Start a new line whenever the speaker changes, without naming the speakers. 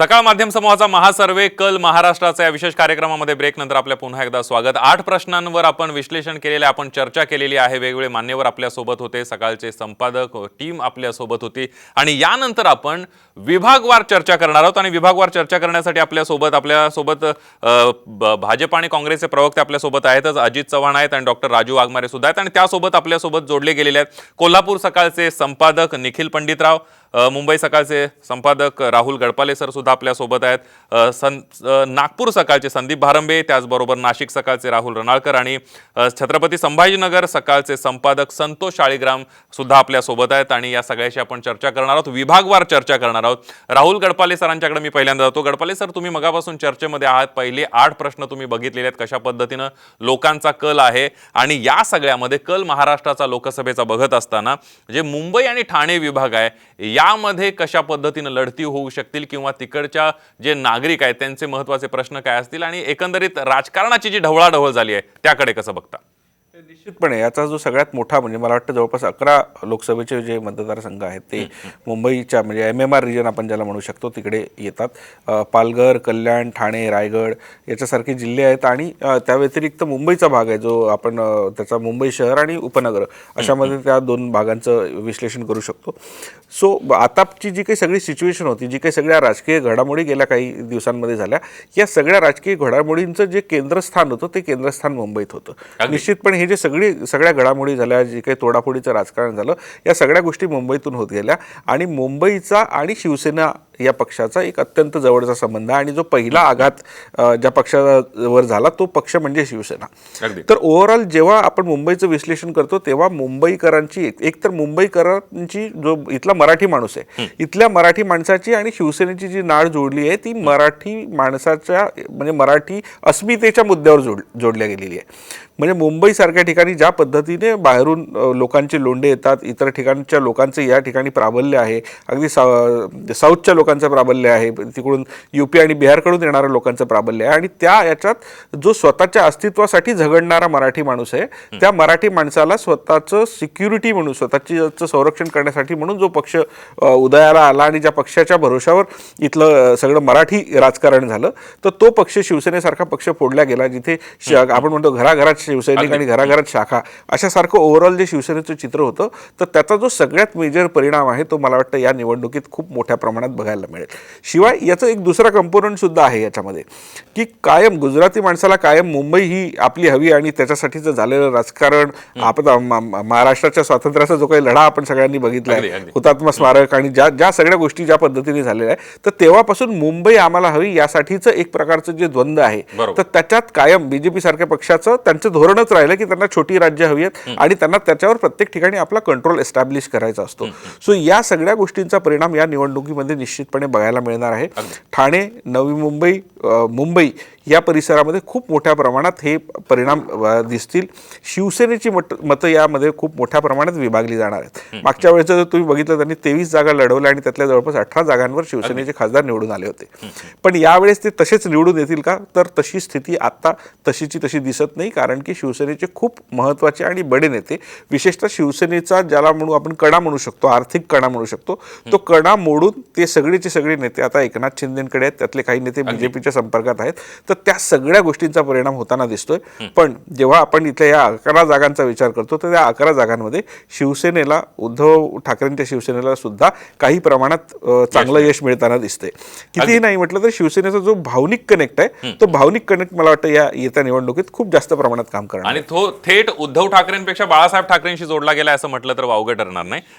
सकाळ माध्यम समूहाचा महासर्वे कल महाराष्ट्राचा या विशेष कार्यक्रमामध्ये ब्रेक नंतर आपल्या पुन्हा एकदा स्वागत. आठ प्रश्नांवर आपण विश्लेषण केलेले आपण चर्चा केलेली आहे. वेगवेगळे मान्यवर आपल्यासोबत होते. सकाळचे संपादक टीम आपल्यासोबत होती. आणि यानंतर आपण विभागवार चर्चा करणार आहोत. आणि विभागवार चर्चा करण्यासाठी आपल्यासोबत आपल्यासोबत भाजप आणि काँग्रेसचे प्रवक्ते आपल्यासोबत आहेतच. अजित चव्हाण आहेत आणि डॉक्टर राजू वाघमारे सुद्धा आहेत. आणि त्यासोबत आपल्यासोबत जोडले गेलेले आहेत. कोल्हापूर सकाळचे संपादक निखिल पंडितराव मुंबई सकाळचे संपादक राहुल गडपाले सर सुद्धा आपल्यासोबत आहेत. सं नागपूर सकाळचे संदीप भारंबे त्याचबरोबर नाशिक सकाळचे राहुल रणाळकर आणि छत्रपती संभाजीनगर सकाळचे संपादक संतोष शाळीग्राम सुद्धा आपल्यासोबत आहेत आणि या सगळ्याशी आपण चर्चा करणार आहोत. विभागवार चर्चा करणार आहोत. राहुल गडपाले सरांच्याकडे मी पहिल्यांदा जातो. गडपाले सर तुम्ही मगापासून चर्चेमध्ये आहात. पहिले आठ प्रश्न तुम्ही बघितलेले आहेत. कशा पद्धतीनं लोकांचा कल आहे आणि या सगळ्यामध्ये कल महाराष्ट्राचा लोकसभेचा बघत असताना जे मुंबई आणि ठाणे विभाग आहे यामध्ये कशा पद्धतीनं लढती होऊ शकतील किंवा तिकडच्या जे नागरिक आहेत त्यांचे महत्त्वाचे प्रश्न काय असतील आणि एकंदरीत राजकारणाची जी ढवळाढवळ झाली आहे त्याकडे कसं बघता?
निश्चितपणे याचा जो सगळ्यात मोठा म्हणजे मला वाटतं जवळपास अकरा लोकसभेचे जे मतदारसंघ आहेत ते मुंबईच्या म्हणजे एम एम आर रिजन आपण ज्याला म्हणू शकतो तिकडे येतात. पालघर कल्याण ठाणे रायगड याच्यासारखे जिल्हे आहेत आणि त्या व्यतिरिक्त मुंबईचा भाग आहे जो आपण त्याचा मुंबई शहर आणि उपनगर अशामध्ये त्या दोन भागांचं विश्लेषण करू शकतो. सो आताची जी काही सगळी सिच्युएशन होती जी काही सगळ्या राजकीय घडामोडी गेल्या काही दिवसांमध्ये झाल्या या सगळ्या राजकीय घडामोडींचं जे केंद्रस्थान होतं ते केंद्रस्थान मुंबईत होतं. निश्चितपणे हे जे सगळी सगळ्या घडामोडी झाल्या जे काही तोडाफोडीचं राजकारण झालं या सगळ्या गोष्टी मुंबईतून होत गेल्या. आणि मुंबईचा आणि शिवसेना या पक्षाचा एक अत्यंत जवळचा संबंध आहे आणि जो पहिला आघात ज्या पक्षावर झाला तो पक्ष म्हणजे शिवसेना. तर ओव्हरऑल जेव्हा आपण मुंबईचं विश्लेषण करतो तेव्हा मुंबईकरांची एक तर मुंबईकरांची जो इथला मराठी माणूस आहे इथल्या मराठी माणसाची आणि शिवसेनेची जी नाळ जोडली आहे ती मराठी माणसाच्या म्हणजे मराठी अस्मितेच्या मुद्द्यावर जोड जोडल्या गेलेली आहे. म्हणजे मुंबईसारख्या ठिकाणी ज्या पद्धतीने बाहेरून लोकांचे लोंढे येतात इतर ठिकाणच्या लोकांचे या ठिकाणी प्राबल्य आहे अगदी साऊथच्या लोकांचं प्राबल्य आहे. तिकडून यू पी आणि बिहारकडून येणाऱ्या लोकांचं प्राबल्य आहे. आणि त्या याच्यात जो स्वतःच्या अस्तित्वासाठी झगडणारा मराठी माणूस आहे त्या मराठी माणसाला स्वतःचं सिक्युरिटी म्हणून स्वतःची संरक्षण करण्यासाठी म्हणून जो पक्ष उदयाला आला आणि ज्या पक्षाच्या भरोशावर इथलं सगळं मराठी राजकारण झालं तर तो पक्ष शिवसेनेसारखा पक्ष फोडला गेला जिथे आपण म्हणतो घराघरात शिवसैनिक आणि घराघरात शाखा अशासारखं ओव्हरऑल जे शिवसेनेचं चित्र होतं तर त्याचा जो सगळ्यात मेजर परिणाम आहे तो मला वाटतं या निवडणुकीत खूप मोठ्या प्रमाणात बघायला मिळेल. शिवाय याचं एक दुसरा कंपोनंट सुद्धा आहे याच्यामध्ये की कायम गुजराती माणसाला कायम मुंबई ही आपली हवी आणि त्याच्यासाठीचं झालेलं राजकारण आपण महाराष्ट्राच्या स्वातंत्र्याचा जो काही लढा आपण सगळ्यांनी बघितला आहे. हुतात्मा स्मारक आणि ज्या ज्या सगळ्या गोष्टी ज्या पद्धतीने झालेल्या आहे तर तेव्हापासून मुंबई आम्हाला हवी यासाठीचं एक प्रकारचं जे द्वंद्व आहे. तर त्याच्यात कायम बीजेपी सारख्या पक्षाचं त्यांचं धोरणच राहिलं की त्यांना छोटी राज्य हवी आहेत आणि त्यांना त्याच्यावर प्रत्येक ठिकाणी आपला कंट्रोल एस्टॅब्लिश करायचा असतो. सो या सगळ्या गोष्टींचा परिणाम या निवडणुकीमध्ये निश्चितपणे बघायला मिळणार आहे. ठाणे नवी मुंबई मुंबई या परिसरामध्ये खूप मोठ्या प्रमाणात हे परिणाम दिसतील. शिवसेनेची मत मतं यामध्ये खूप मोठ्या प्रमाणात विभागली जाणार आहेत. मागच्या वेळेचं जर तुम्ही बघितलं त्यांनी तेवीस जागा लढवल्या आणि त्यातल्या जवळपास अठरा जागांवर शिवसेनेचे खासदार निवडून आले होते. पण यावेळेस ते तसेच निवडून येतील का? तर तशी स्थिती आता तशीची तशी दिसत नाही कारण की शिवसेनेचे खूप महत्त्वाचे आणि बडे नेते विशेषतः शिवसेनेचा ज्याला म्हणू आपण कणा म्हणू शकतो आर्थिक कणा म्हणू शकतो तो कणा मोडून ते सगळेचे सगळे नेते आता एकनाथ शिंदेकडे आहेत. त्यातले काही नेते बीजेपीच्या संपर्कात आहेत. तर त्या सगळ्या गोष्टींचा परिणाम होताना दिसतोय. पण जेव्हा आपण इथल्या या अकरा जागांचा विचार करतो तर त्या अकरा जागांमध्ये शिवसेनेला उद्धव ठाकरेंच्या शिवसेनेला सुद्धा काही प्रमाणात चांगलं यश मिळताना दिसतंय. कितीही नाही म्हटलं तर शिवसेनेचा जो भावनिक कनेक्ट आहे तो भावनिक कनेक्ट मला वाटतं या येत्या निवडणुकीत खूप जास्त प्रमाणात काम करणार
आणि तो थेट उद्धव ठाकरेंपेक्षा बाळासाहेब ठाकरेंशी जोडला गेला असं म्हटलं तर वावगं ठरणार नाही.